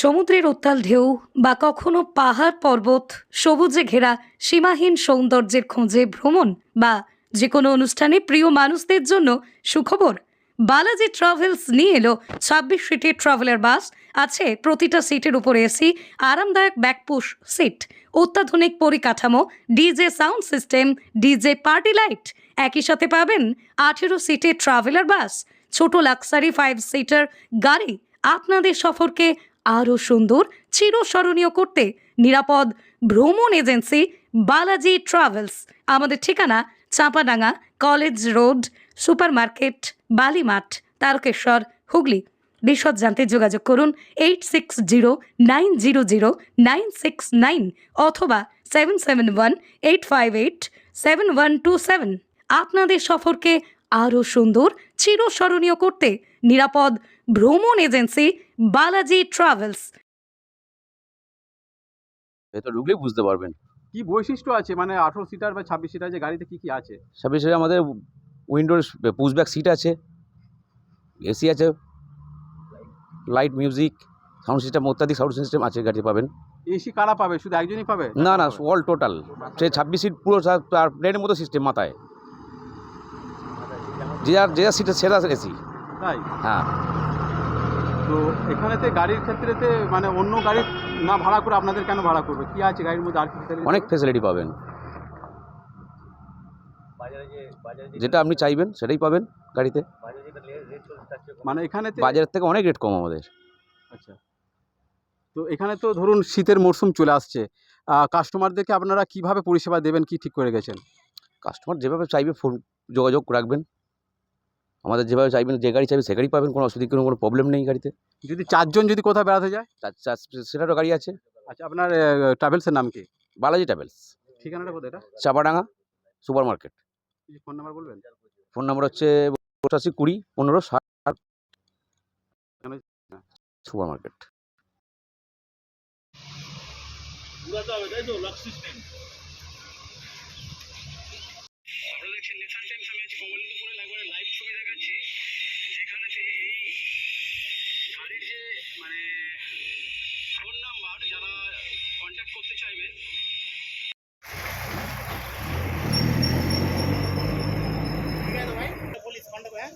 সমুদ্রের উত্তাল ঢেউ বা কখনো পাহাড় পর্বত, সবুজে ঘেরা সীমাহীন সৌন্দর্যের খোঁজে ভ্রমণ বা যে কোনো অনুষ্ঠানে প্রিয় মানুষদের জন্য সুখবর। বালাজি ট্রাভেলস নিয়ে এলো ছাব্বিশ সিটের ট্রাভেলার বাস। আছে প্রতিটা সিটের উপরে এসি আরামদায়ক ব্যাকপুশ সিট, অত্যাধুনিক পরিকাঠামো, DJ sound system, DJ party light. একই সাথে পাবেন আঠেরো সিটের ট্রাভেলার বাস, ছোট লাক্সারি ফাইভ সিটার গাড়ি। আপনাদের সফরকে আরও সুন্দর, চিরস্মরণীয় করতে নিরাপদ ভ্রমণ এজেন্সি বালাজি ট্রাভেলস। আমাদের ঠিকানা Champadanga college road, supermarket, Balimath, Tarakeswar, Hooghly. বিশদ জানতে যোগাযোগ করুন eight six zero nine zero zero nine six nine অথবা seven seven one eight five eight seven one two seven. আপনাদের সফরকে আরও সুন্দর, চিরস্মরণীয় করতে নিরাপদ ভ্রমণ এজেন্সি বালাজি ট্রাভেলস। ভেতর ঢুকলেই বুঝতে পারবেন। কি বৈশিষ্ট্য আছে? মানে আঠেরো সিটার বা ছাব্বিশ সিটার যে গাড়িতে কি কি আছে? সার্ভিসে আমাদের উইন্ডোর পুশব্যাক সিট আছে এসি আছে লাইট মিউজিক সাউন্ড সিস্টেম অত্যাধিক সাউন্ড সিস্টেম আছে গাড়ি পাবেন। এসি কারা পাবে? শুধু একজনই পাবে? না না অল টোটাল সে ছাব্বিশ সিট পুরো প্লেনের মতো সিস্টেম মাথায়। যে যার যে যার সিটে সেরা এসি তাই? হ্যাঁ। তো এখানেতে গাড়ির ক্ষেত্রেতে মানে অন্য গাড়ি না ভাড়া করে আপনাদের কেন ভাড়া করবে? কি আছে গাড়ির মধ্যে আর কি? অনেক ফেসিলিটি পাবেন। যেটা আপনি চাইবেন সেটাই পাবেন গাড়িতে। মানে এখানেতে বাজারের থেকে অনেক রেট কম আমাদের। আচ্ছা। তো এখানে তো ধরুন শীতের মরশুম চলে আসছে। কাস্টমারদেরকে আপনারা কীভাবে পরিষেবা দেবেন কি ঠিক করে গেছেন? কাস্টমার যেভাবে চাইবে ফোন যোগাযোগ রাখবেন। আমাদের যেভাবে চাইবেন যে গাড়ি চাইবে সে গাড়ি পাবেন কোনো অসুবিধা কোনো কোনো প্রবলেম নেই গাড়িতে। যদি চারজন যদি কোথাও বেড়াতে যায়? চার- চার- সেটারও গাড়ি আছে। আচ্ছা আপনার ট্রাভেলসের নাম কি? বালাজি ট্রাভেলস ঠিকানাটা কোথায় এটা? Chapadanga super market. Phone number বলবেন? ফোন নাম্বার হচ্ছে পঁচাশি কুড়ি পনেরো ষাট। Super market. ভালো লাগছে নেশান টাইমস আমি আছি কমলিনীপুরের একবারে লাইভ ছবি দেখাচ্ছি। যেখানে থেকে এই গাড়ির যে মানে ফোন নাম্বার যারা কন্ট্যাক্ট করতে চাইবেন ঠিক আছে ভাই? পুলিশ কন্ট্যাক্ট হ্যাঁ?